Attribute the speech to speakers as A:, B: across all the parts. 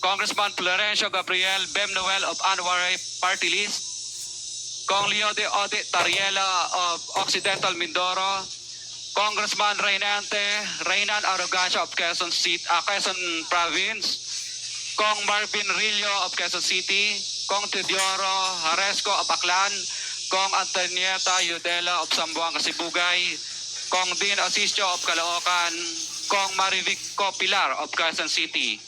A: Congressman Florencio Gabriel Bem Noel of Anwaray Party List, Kong Leo de Ode Tariela of Occidental Mindoro, Congressman Reynante Reynan Arrogancia of Quezon City, uh, Quezon Province, Kong Marvin Rillo of Quezon City, Kong Teodoro Haresco of Aklan, Kong Antonieta Yudela of Zamboanga Sibugay, Kong Dean Asisio of Caloocan, Kong Marivic Pilar of Quezon City.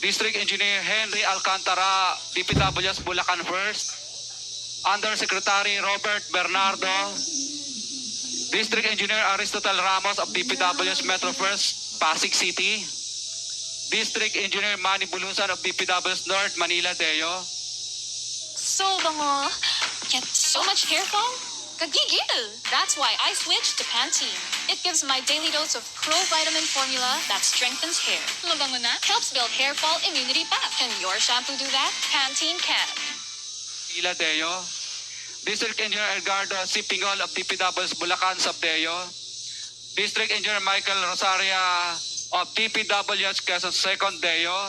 A: District Engineer Henry Alcantara, DPWS Bulacan First, Undersecretary Robert Bernardo, District Engineer Aristotle Ramos of DPWS Metro First, Pasig City, District Engineer Manny Bulusan of DPWS North, Manila, Deo,
B: So bango. Yet so much hair fall? Kagigil! That's why I switched to Pantene. It gives my daily dose of pro vitamin formula that strengthens hair. Mabango? Helps build hair fall immunity back. Can your shampoo do that? Pantene can.
A: Manila, Deo, District Engineer Edgardo C. Pingol of DPWS Bulacan, Sabdeo, District Engineer Michael Rosaria of DPWS Quezon Second Deo,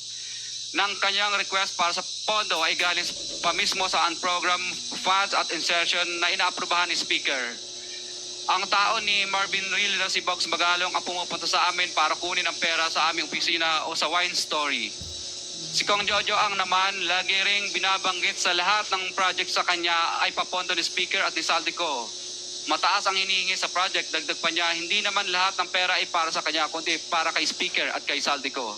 A: ng kanyang request para sa pondo ay galing pa mismo sa unprogram funds at insertion na inaaprubahan ni Speaker. Ang tao ni Marvin Real na si Box Magalong ang pumupunta sa amin para kunin ang pera sa aming opisina o sa wine story. Si Kong Jojo ang naman lagi ring binabanggit sa lahat ng project sa kanya ay papondo ni Speaker at ni Saldico. Mataas ang hinihingi sa project, dagdag pa niya, hindi naman lahat ng pera ay para sa kanya, kundi para kay Speaker at kay Saldico.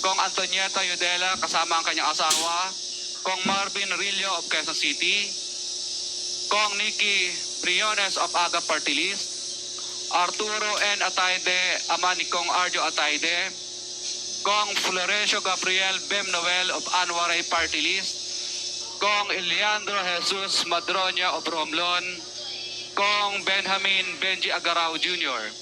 A: Kong Antonieta Yudela kasama ang kanyang asawa, Kong Marvin Rillo of Quezon City, Kong Nicky Briones of Aga Party Arturo N. Ataide, ama ni Kong Arjo Ataide, Kong Florencio Gabriel Bem Noel of Anwaray Party Kong Eliandro Jesus Madroña of Romblon, Kong Benjamin Benji Agarao Jr.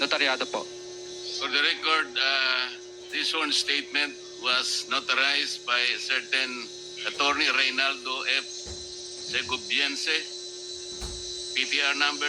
A: Notaryado po.
C: For the record, uh, this sworn statement was notarized by certain attorney Reynaldo F. Segobiense, PTR number